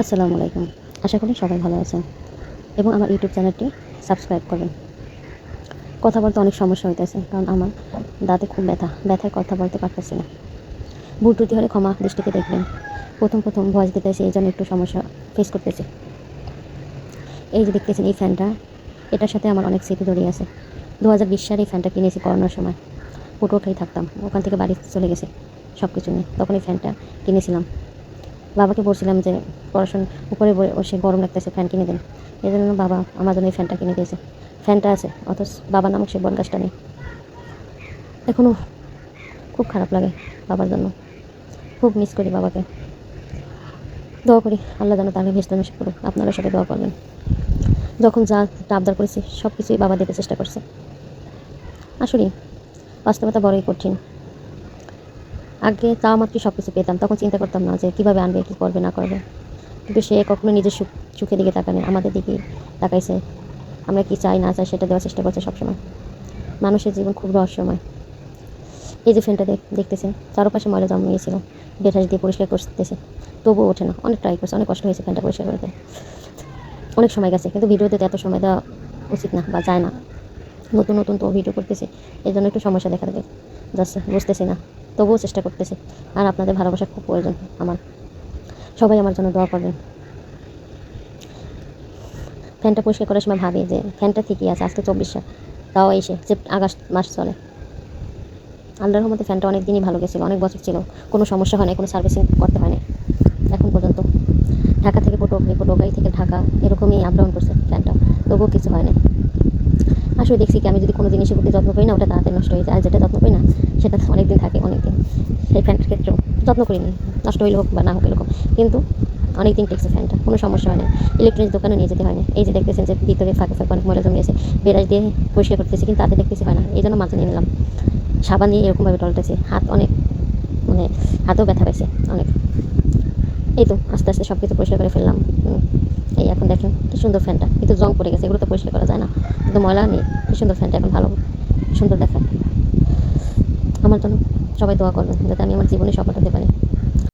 আসসালামু আলাইকুম। আশা করি সবাই ভালো আছেন এবং আমার ইউটিউব চ্যানেলটি সাবস্ক্রাইব করবেন। কথা বলতে অনেক সমস্যা হইতেছে, কারণ আমার দাঁতে খুব ব্যথা, ব্যথায় কথা বলতে পারতেছি না। ভুল ত্রুটি হলে ক্ষমা দৃষ্টিতে দেখবেন। প্রথম প্রথম ভয়েস দিতেছি, এই জন্য একটু সমস্যা ফেস করতেছি। এই যে দেখতেছেন এই ফ্যানটা, এটার সাথে আমার অনেক স্মৃতি জড়িয়ে আছে। দু হাজার বিশ সালে এই ফ্যানটা কিনেছি করোনার সময়। পুটোটাই থাকতাম, ওখান থেকে বাড়ি চলে গেছে সব কিছু নিয়ে। তখন এই ফ্যানটা কিনেছিলাম। বাবাকে বলছিলাম যে পড়াশোনা উপরে বসে- গরম লাগতেছে, ফ্যান কিনে দেন। এই জন্য বাবা আমার জন্য এই ফ্যানটা কিনে দিয়েছে। ফ্যানটা আছে, অথচ বাবা নামক সে বনগাছটা নেই। এখনও খুব খারাপ লাগে বাবার জন্য। খুব মিস করি বাবাকে। দোয়া করি আল্লাহ যেন তাকে ভেস্তে নষ্ট করুক আপনারা সবাই দোয়া করবেন। যখন যা আবদার করেছি সব কিছুই বাবা দিতে চেষ্টা করছে। আসলে বাস্তবতা বড়ই কঠিন। আগে তা মাত্রই সব কিছু পেতাম। তখন চিন্তা করতাম না যে কীভাবে আনবে, কী করবে, না করবে। কিন্তু সে কখনো নিজের সুখ সুখের দিকে তাকানে আমাদের দিকে তাকাইছে। আমরা কি চাই, না চাই, সেটা দেওয়ার চেষ্টা করছে সবসময়। মানুষের জীবন খুব রহস্যময়। এই যে ফ্যানটা দেখ দেখতেছেন, চারপাশে ময়লা জমিয়েছিল বেঠাস দিয়ে পরিষ্কার করতেছে। তবুও ওঠে না। অনেক ট্রাই করছে, অনেক কষ্ট হয়েছে ফ্যানটা পরিষ্কার করতে। অনেক সময় গেছে, কিন্তু ভিডিওতে এত সময় দেওয়া উচিত না বা যায় না। নতুন নতুন তো ভিডিও করতেছে। এই জন্য একটু সমস্যা দেখা দেবে। যাচ্ছে বুঝতেছি না। তবুও চেষ্টা করতেছি। আর আপনাদের ভালোবাসা খুব প্রয়োজন আমার। সবাই আমার জন্য দোয়া করবেন। ফ্যানটা পরিষ্কার করার সময় ভাবি যে ফ্যানটা ঠিকই আছে, আজকে চব্বিশ সাল তাও এসে যে আগস্ট মাস চলে। আল্লাহর রহমতে ফ্যানটা অনেক দিনই ভালো গেছিল, অনেক বছর ছিল। কোনো সমস্যা হয় না কোনো সার্ভিসিং করতে হয় না এখন পর্যন্ত ঢাকা থেকে পটুয়াখালী পটুয়াখালী থেকে ঢাকা, এরকমই আপডাউন করছে ফ্যানটা। তবুও কিছু হয় না আসলে দেখছি কি, আমি যদি কোনো জিনিসের প্রতি যত্ন করি না, ওটা তাড়াতাড়ি নষ্ট হয়ে যায়। আর যেটা যত্ন করি না, সেটা অনেক দিন থাকে অনেক দিন সেই ফ্যানটার ক্ষেত্রেও যত্ন করিনি নষ্ট হইলে হোক বা না হোক এরকম। কিন্তু অনেক দিন টেকছে ফ্যানটা কোনো সমস্যা হয় না। ইলেকট্রনিক্স দোকানে নিয়ে যেতে হয় না। এই যে দেখতেছেন যে ভিতরে ফাঁকে ফাঁকে অনেক ময়লা জমিয়েছে বেড়াজ দিয়ে পরিষ্কার করতেছি, কিন্তু তাতে দেখতেছি হয় না। এই জন্য মাথা নিয়ে নিলাম। সাবান দিয়ে এরকমভাবে টলতেছি। হাত অনেক মানে হাতেও ব্যথা পাইছে অনেক। এই তো, আস্তে আস্তে সব কিছু পরিষ্কার করে ফেললাম। এই এখন দেখেন কি সুন্দর ফ্যানটা। কিন্তু জং পড়ে গেছে, এগুলো তো পরিষ্কার করা যায় না। কিন্তু ময়লা নেই, কি সুন্দর ফ্যানটা, এখন ভালো। সুন্দর দেখায়। আমার জন্য সবাই দোয়া করবেন, যাতে আমি আমার জীবনে সফল হতে পারি।